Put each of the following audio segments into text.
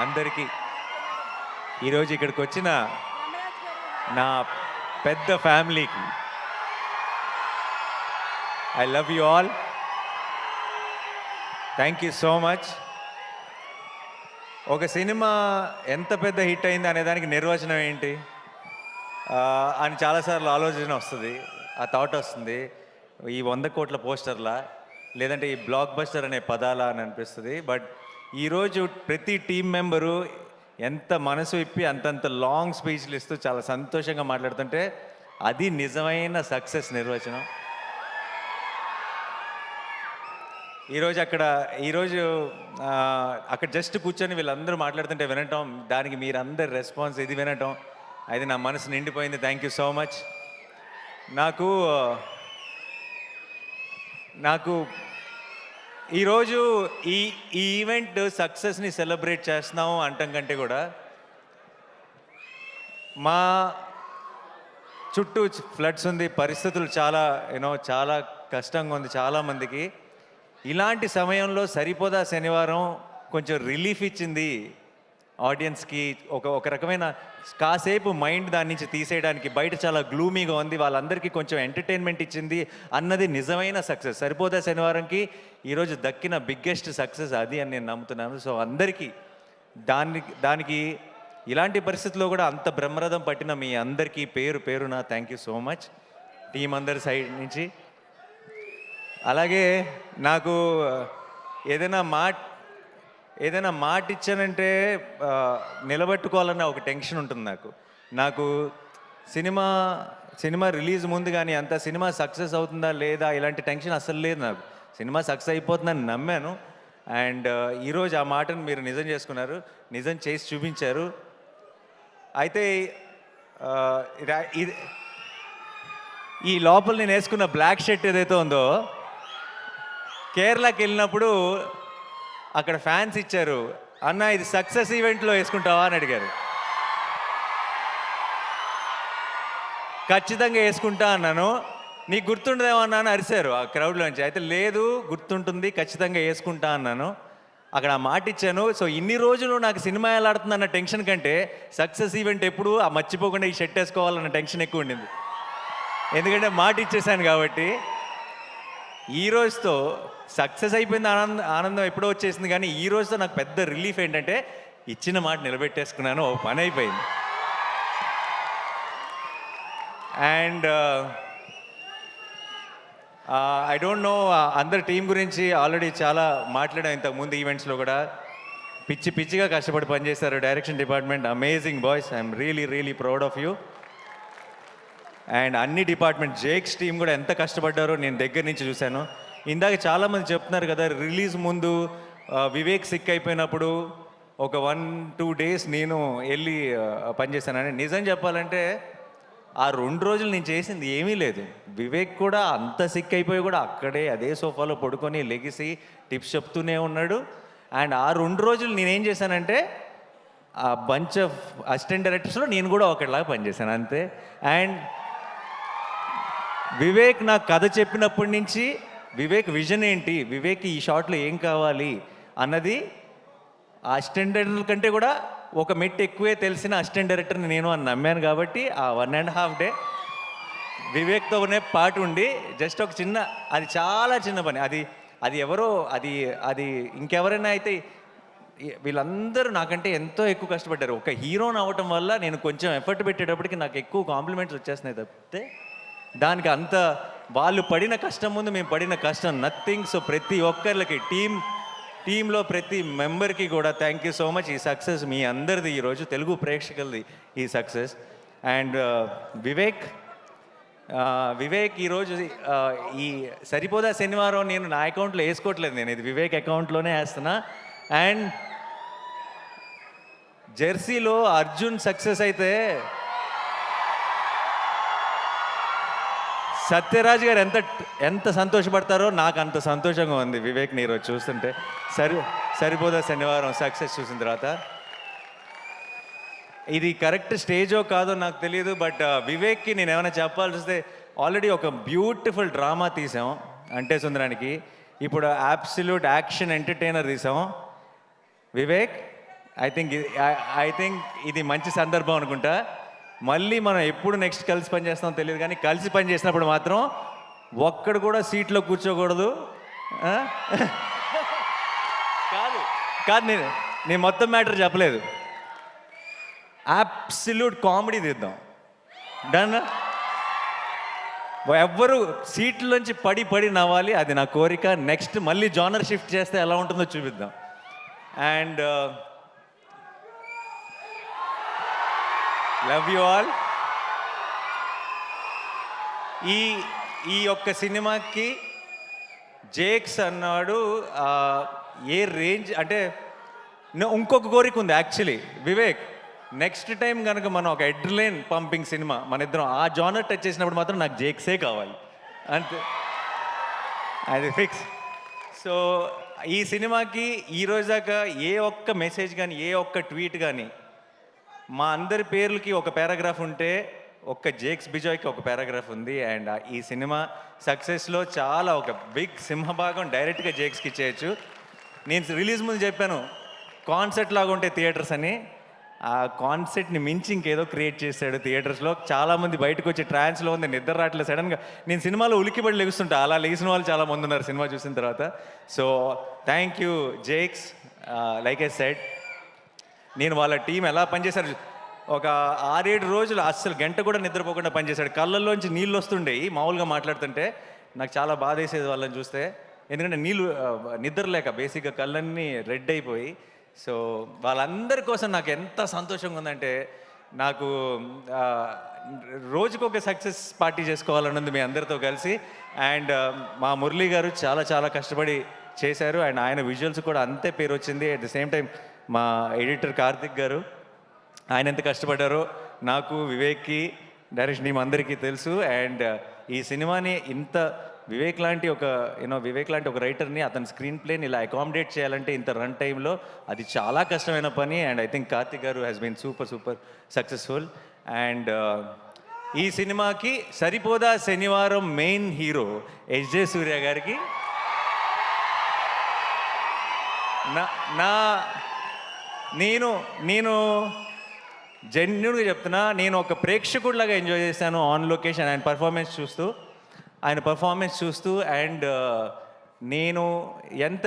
అందరికీ. ఈరోజు ఇక్కడికి వచ్చిన నా పెద్ద ఫ్యామిలీకి I love you all. Thank you so much. ఒక సినిమా ఎంత పెద్ద హిట్ అయింది అనే దానికి నిర్వచనం ఏంటి? అని చాలాసార్లు ఆలోచన వస్తుంది ఆ థాట్ వస్తుంది. ఈ వంద కోట్ల పోస్టర్లా లేదంటే ఈ బ్లాక్ బస్టర్ అనే పదాలా అని అనిపిస్తుంది. బట్ ఈరోజు ప్రతి టీం మెంబరు ఎంత మనసు ఇప్పి అంతంత లాంగ్ స్పీచ్లు ఇస్తూ చాలా సంతోషంగా మాట్లాడుతుంటే అది నిజమైన సక్సెస్ నిర్వచనం. ఈరోజు అక్కడ ఈరోజు అక్కడ జస్ట్ కూర్చొని వీళ్ళందరూ మాట్లాడుతుంటే వినటం దానికి మీరందరి రెస్పాన్స్ ఇది వినటం అది నా మనసు నిండిపోయింది. థ్యాంక్ యూ సో మచ్ నాకు నాకు ఈరోజు ఈ ఈ ఈవెంట్ సక్సెస్ని సెలబ్రేట్ చేస్తున్నాము అంటం కంటే కూడా మా చుట్టూ ఫ్లడ్స్ ఉంది పరిస్థితులు చాలా యూనో చాలా కష్టంగా ఉంది చాలామందికి ఇలాంటి సమయంలో సరిపోదా శనివారం కొంచెం రిలీఫ్ ఇచ్చింది ఆడియన్స్కి ఒక ఒక రకమైన కాసేపు మైండ్ దాని నుంచి తీసేయడానికి బయట చాలా గ్లూమీగా ఉంది. వాళ్ళందరికీ కొంచెం ఎంటర్టైన్మెంట్ ఇచ్చింది అన్నది నిజమైన సక్సెస్. సరిపోదా శనివారంకి ఈరోజు దక్కిన బిగ్గెస్ట్ సక్సెస్ అది అని నేను నమ్ముతున్నాను. సో అందరికీ దానికి దానికి ఇలాంటి పరిస్థితుల్లో కూడా అంత బ్రహ్మరథం పట్టిన మీ అందరికీ పేరు పేరున thank you so much team అందరి సైడ్ నుంచి. అలాగే నాకు ఏదైనా మాట ఏదైనా మాట ఇచ్చానంటే నిలబెట్టుకోవాలన్న ఒక టెన్షన్ ఉంటుంది నాకు. నాకు సినిమా సినిమా రిలీజ్ ముందు కానీ అంత సినిమా సక్సెస్ అవుతుందా లేదా ఇలాంటి టెన్షన్ అస్సలు లేదు నాకు. సినిమా సక్సెస్ అయిపోతుందని నమ్మాను. అండ్ ఈరోజు ఆ మాటను మీరు నిజం చేసుకున్నారు. నిజం చేసి చూపించారు. అయితే ఇది ఈ లోపల నేను వేసుకున్న బ్లాక్ షర్ట్ ఏదైతే ఉందో కేరళకి వెళ్ళినప్పుడు అక్కడ ఫ్యాన్స్ ఇచ్చారు అన్న ఇది సక్సెస్ ఈవెంట్లో వేసుకుంటావా? అని అడిగారు. ఖచ్చితంగా వేసుకుంటా అన్నాను. నీకు గుర్తుండదేమో అన్నాను అరిశారు ఆ క్రౌడ్లోంచి అయితే లేదు గుర్తుంటుంది ఖచ్చితంగా వేసుకుంటా అన్నాను. అక్కడ ఆ మాట ఇచ్చాను. సో ఇన్ని రోజులు నాకు సినిమా ఎలా ఆడుతుంది అన్న టెన్షన్ కంటే సక్సెస్ ఈవెంట్ ఎప్పుడు ఆ మర్చిపోకుండా ఈ షర్ట్ వేసుకోవాలన్న టెన్షన్ ఎక్కువ ఉండింది. ఎందుకంటే మాట ఇచ్చేసాను కాబట్టి ఈ రోజుతో సక్సెస్ అయిపోయింది ఆనందం ఆనందం ఎప్పుడో వచ్చేసింది కానీ ఈ రోజుతో నాకు పెద్ద రిలీఫ్ ఏంటంటే ఇచ్చిన మాట నిలబెట్టేసుకున్నాను ఓ పని అయిపోయింది. అండ్ ఐ డోంట్ నో అందరి టీం గురించి ఆల్రెడీ చాలా మాట్లాడాం ఇంతకు ముందు ఈవెంట్స్లో కూడా. పిచ్చి పిచ్చిగా కష్టపడి పనిచేశారు direction department. Amazing boys I'm really really proud of you and అన్ని డిపార్ట్మెంట్ జేక్స్ టీం కూడా ఎంత కష్టపడ్డారో నేను దగ్గర నుంచి చూశాను. ఇందాక చాలామంది చెప్తున్నారు కదా రిలీజ్ ముందు వివేక్ సిక్ అయిపోయినప్పుడు ఒక వన్ టూ డేస్ నేను వెళ్ళి పనిచేశానని. నిజం చెప్పాలంటే ఆ రెండు రోజులు నేను చేసింది ఏమీ లేదు. వివేక్ కూడా అంత సిక్ అయిపోయి కూడా అక్కడే అదే సోఫాలో పడుకొని లెగిసి టిప్స్ చెప్తూనే ఉన్నాడు. అండ్ ఆ రెండు రోజులు నేనేం చేశానంటే ఆ బంచ్ ఆఫ్ అసిస్టెంట్ డైరెక్టర్స్లో నేను కూడా ఒకటిలాగా పనిచేశాను అంతే. అండ్ వివేక్ నా కథ చెప్పినప్పటి నుంచి వివేక్ విజన్ ఏంటి? వివేక్ ఈ షాట్లో ఏం కావాలి? అన్నది ఆ అసిస్టెంట్ డైరెక్టర్ కంటే కూడా ఒక మెట్టు ఎక్కువే తెలిసిన అసిస్టెంట్ డైరెక్టర్ని నేను అని నమ్మాను కాబట్టి ఆ వన్ అండ్ హాఫ్ డే వివేక్తోనే పాట ఉండి జస్ట్ ఒక చిన్న అది చాలా చిన్న పని. అది అది ఎవరో అది అది ఇంకెవరైనా అయితే వీళ్ళందరూ నాకంటే ఎంతో ఎక్కువ కష్టపడ్డారు. ఒక హీరోని అవ్వటం వల్ల నేను కొంచెం ఎఫర్ట్ పెట్టేటప్పటికి నాకు ఎక్కువ కాంప్లిమెంట్స్ వచ్చేస్తున్నాయి తప్పితే దానికి అంత వాళ్ళు పడిన కష్టం ముందు మేము పడిన కష్టం నథింగ్ సో ప్రతి ఒక్కరికి టీం టీంలో ప్రతి మెంబర్కి కూడా థ్యాంక్ యూ సో మచ్ ఈ సక్సెస్ మీ అందరిది ఈరోజు తెలుగు ప్రేక్షకులది ఈ success and uh, Vivek uh, Vivek ఈరోజు uh, ఈ సరిపోదా శనివారం నేను నా అకౌంట్లో వేసుకోవట్లేదు నేను ఇది వివేక్ అకౌంట్లోనే వేస్తున్నా. అండ్ జెర్సీలో అర్జున్ సక్సెస్ అయితే సత్యరాజ్ గారు ఎంత ఎంత సంతోషపడతారో నాకు అంత సంతోషంగా ఉంది. వివేక్ నీరు చూస్తుంటే సరి సరిపోదా శనివారం సక్సెస్ చూసిన తర్వాత. ఇది కరెక్ట్ స్టేజో కాదో నాకు తెలియదు బట్ వివేక్కి నేను ఏమైనా చెప్పాల్సి వస్తే ఆల్రెడీ ఒక బ్యూటిఫుల్ డ్రామా తీసాం అంటే సుందరానికి. ఇప్పుడు అబ్సల్యూట్ యాక్షన్ ఎంటర్టైనర్ తీసాం. Vivek I think I think ఇది మంచి సందర్భం అనుకుంటా. మళ్ళీ మనం ఎప్పుడు నెక్స్ట్ కలిసి పని చేస్తామో తెలియదు కానీ కలిసి పని చేసినప్పుడు మాత్రం ఒక్కడు కూడా సీట్లో కూర్చోకూడదు? కాదు. కాదు నేను నేను మొత్తం మ్యాటర్ చెప్పలేదు. అబ్సల్యూట్ కామెడీ తీద్దాం. డన్ ఎవ్వరు సీట్లోంచి పడి పడి నవ్వాలి అది నా కోరిక. నెక్స్ట్ మళ్ళీ జానర్ షిఫ్ట్ చేస్తే ఎలా ఉంటుందో చూపిద్దాం. అండ్ లవ్ యూ ఆల్ ఈ ఈ యొక్క సినిమాకి జేక్స్ అన్నాడు ఏ రేంజ్ అంటే ఇంకొక కోరిక ఉంది యాక్చువల్లీ వివేక్ నెక్స్ట్ టైం కనుక మనం ఒక ఎడ్లైన్ పంపింగ్ సినిమా మన ఇద్దరం ఆ జానర్ టచ్ చేసినప్పుడు మాత్రం నాకు జేక్సే కావాలి. అంతే. అది ఫిక్స్ సో ఈ సినిమాకి ఈ దాకా ఏ ఒక్క మెసేజ్ కానీ ఏ ఒక్క ట్వీట్ కానీ మా అందరి పేర్లకి ఒక పారాగ్రాఫ్ ఉంటే ఒక్క జేక్స్ బిజాయ్కి ఒక పారాగ్రాఫ్ ఉంది. అండ్ ఈ సినిమా సక్సెస్లో చాలా ఒక బిగ్ సింహభాగం డైరెక్ట్గా జేక్స్కి ఇచ్చేయచ్చు. నేను రిలీజ్ ముందు చెప్పాను కాన్సెప్ట్ లాగా ఉంటే థియేటర్స్ అని. ఆ కాన్సెప్ట్ని మించి ఇంకేదో క్రియేట్ చేశాడు థియేటర్స్లో చాలామంది బయటకు వచ్చి ట్రాన్స్లో ఉంది నిద్ర రావట్లేదు. సడన్గా నేను సినిమాలో ఉలికిబడి లెగుస్తుంటా. అలా లెగిసిన వాళ్ళు చాలామంది ఉన్నారు సినిమా చూసిన తర్వాత. So thank you Jakes like I said నేను వాళ్ళ టీం ఎలా పనిచేశారు? ఒక ఆరేడు రోజులు అస్సలు గంట కూడా నిద్రపోకుండా పనిచేశాడు. కళ్ళల్లోంచి నీళ్ళు వస్తుండేవి మామూలుగా మాట్లాడుతుంటే నాకు చాలా బాధ వేసేది వాళ్ళని చూస్తే. ఎందుకంటే నీళ్ళు నిద్రలేక నిద్ర లేక బేసిక్గా కళ్ళన్నీ రెడ్ అయిపోయి. సో వాళ్ళందరి కోసం నాకు ఎంత సంతోషంగా ఉందంటే నాకు రోజుకొక సక్సెస్ పార్టీ చేసుకోవాలన్నది మీ అందరితో కలిసి. అండ్ మా మురళీ గారు చాలా చాలా కష్టపడి చేశారు. అండ్ ఆయన విజువల్స్ కూడా అంతే పేరు వచ్చింది అట్ ద సేమ్ టైం మా ఎడిటర్ కార్తిక్ గారు. ఆయన ఎంత కష్టపడ్డారో నాకు వివేక్కి డైరెక్షన్ టీం అందరికీ తెలుసు. అండ్ ఈ సినిమాని ఇంత వివేక్ లాంటి ఒక యూనో వివేక్ లాంటి ఒక రైటర్ని అతని స్క్రీన్ ప్లేని ఇలా అకామిడేట్ చేయాలంటే ఇంత రన్ టైంలో అది చాలా కష్టమైన పని. And I think Karthik garu has been super super successful and ఈ సినిమాకి Saripodhaa Sanivaaram main hero SJ సూర్య గారికి? నా నా నేను నేను జెన్యున్గా చెప్తున్నా నేను ఒక ప్రేక్షకుడిలాగా ఎంజాయ్ చేశాను ఆన్ లొకేషన్ ఆయన పర్ఫార్మెన్స్ చూస్తూ. ఆయన పర్ఫార్మెన్స్ చూస్తూ అండ్ uh, నేను ఎంత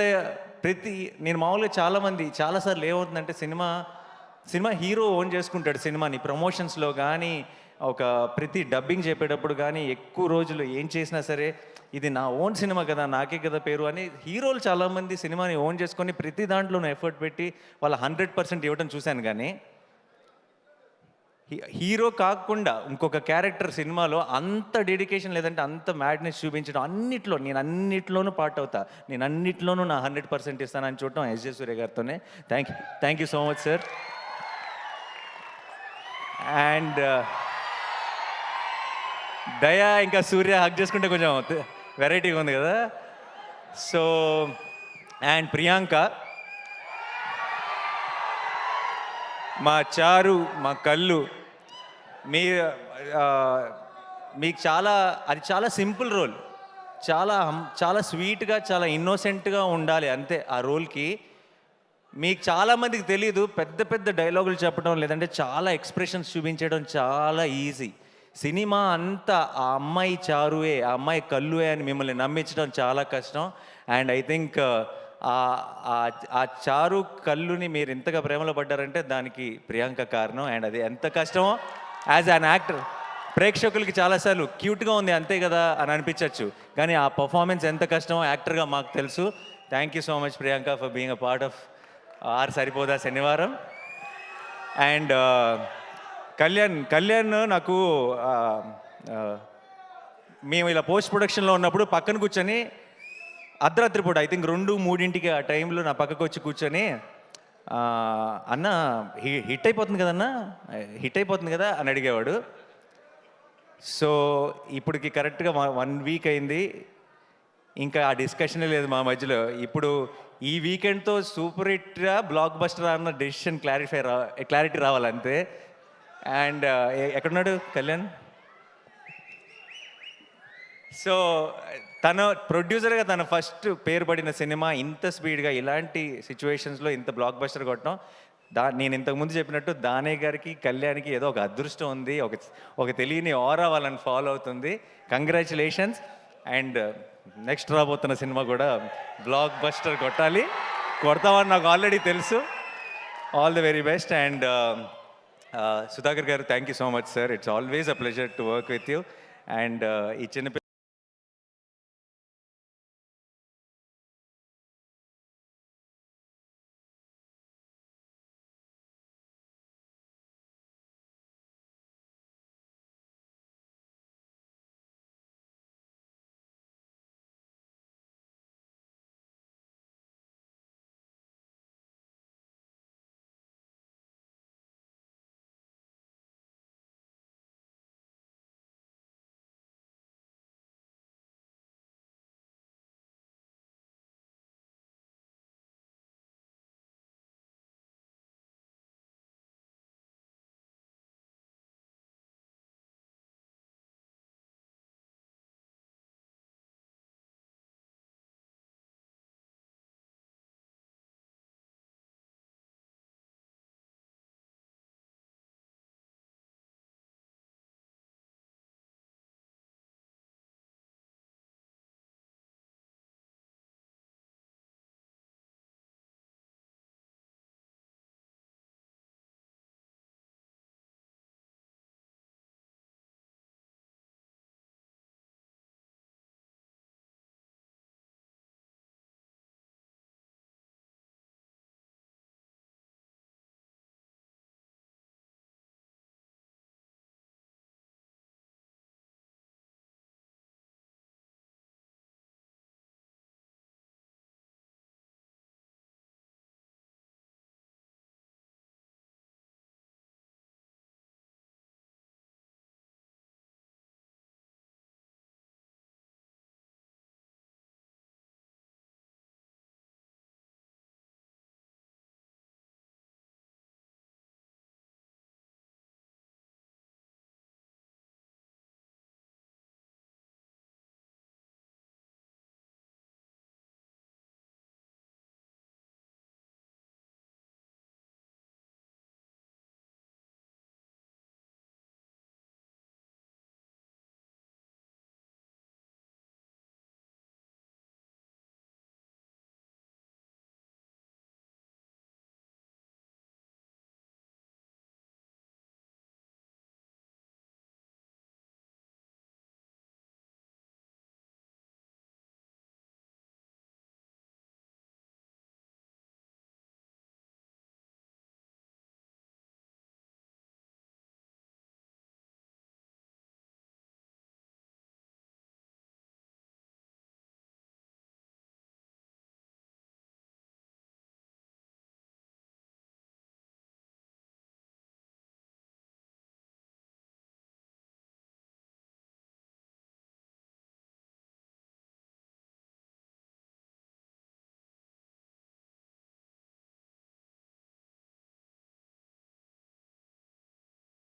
ప్రతి నేను మామూలుగా చాలామంది చాలాసార్లు ఏమవుతుందంటే సినిమా సినిమా హీరో ఓన్ చేసుకుంటాడు సినిమాని. ప్రమోషన్స్లో కానీ ఒక ప్రతి డబ్బింగ్ చెప్పేటప్పుడు కానీ ఎక్కువ రోజులు ఏం చేసినా సరే ఇది నా ఓన్ సినిమా కదా నాకే కదా పేరు అని హీరోలు చాలామంది సినిమాని ఓన్ చేసుకొని ప్రతి దాంట్లోనూ ఎఫర్ట్ పెట్టి వాళ్ళ హండ్రెడ్ పర్సెంట్ ఇవ్వడం చూశాను కానీ హీ- హీరో కాకుండా ఇంకొక క్యారెక్టర్ సినిమాలో అంత డెడికేషన్ లేదంటే అంత మ్యాడ్నెస్ చూపించడం అన్నిట్లో నేను అన్నిట్లోనూ పార్ట్ అవుతా. నేను అన్నిట్లోనూ నా హండ్రెడ్ పర్సెంట్ ఇస్తానని చూడటం S J Surya గారితోనే. Thank you thank you so much sir and Daya ఇంకా సూర్య హక్ చేసుకుంటే కొంచెం వెరైటీగా ఉంది కదా? సో అండ్ ప్రియాంక మా చారు మా కళ్ళు మీ మీకు చాలా అది చాలా సింపుల్ రోల్. చాలా చాలా స్వీట్గా చాలా ఇన్నోసెంట్గా ఉండాలి అంతే ఆ రోల్కి. మీకు చాలామందికి తెలియదు పెద్ద పెద్ద డైలాగులు చెప్పడం లేదంటే చాలా ఎక్స్ప్రెషన్స్ చూపించడం చాలా ఈజీ. సినిమా అంతా ఆ అమ్మాయి చారువే ఆ అమ్మాయి కళ్ళువే అని మిమ్మల్ని నమ్మించడం చాలా కష్టం. అండ్ ఐ థింక్ ఆ చారు కళ్ళుని మీరు ఇంతగా ప్రేమలో పడ్డారంటే దానికి ప్రియాంక కారణం. అండ్ అది ఎంత కష్టమో యాజ్ అన్ యాక్టర్ ప్రేక్షకులకి చాలాసార్లు క్యూట్గా ఉంది అంతే కదా అని అనిపించవచ్చు కానీ ఆ పర్ఫార్మెన్స్ ఎంత కష్టమో యాక్టర్గా మాకు తెలుసు. Thank you so much Priyanka for being a part of our Saripodhaa Sanivaaram. And Kalyan Kalyan నాకు మేము ఇలా పోస్ట్ ప్రొడక్షన్లో ఉన్నప్పుడు పక్కన కూర్చొని అర్ధరాత్రి పూట ఐ థింక్ రెండు మూడింటికి ఆ టైంలో నా పక్కకు వచ్చి కూర్చొని అన్న హిట్ అయిపోతుంది కదన్నా హిట్ అయిపోతుంది కదా? అని అడిగేవాడు. సో ఇప్పటికి కరెక్ట్గా వన్ వీక్ అయింది. ఇంకా ఆ డిస్కషనే లేదు మా మధ్యలో. ఇప్పుడు ఈ వీకెండ్తో సూపర్ హిట్గా బ్లాక్ బస్టర్ అన్న డెసిషన్ క్లారిఫై రా క్లారిటీ రావాలంతే. అండ్ uh, ఎక్కడున్నాడు కళ్యాణ్? సో తన ప్రొడ్యూసర్గా తన ఫస్ట్ పేరు పడిన సినిమా ఇంత స్పీడ్గా ఇలాంటి సిచ్యువేషన్స్లో ఇంత బ్లాక్ బస్టర్ కొట్టడం దా నేను ఇంతకుముందు చెప్పినట్టు దానే గారికి కళ్యాణ్కి ఏదో ఒక అదృష్టం ఉంది ఒక ఒక తెలియని ఆరా వాళ్ళని ఫాలో అవుతుంది. కంగ్రాచులేషన్స్ అండ్ నెక్స్ట్ రాబోతున్న సినిమా కూడా బ్లాక్ బస్టర్ కొట్టాలి. కొడతామని నాకు ఆల్రెడీ తెలుసు. All the very best and Sudhakar garu thank you so much sir it's always a pleasure to work with you and ఈ చిన్న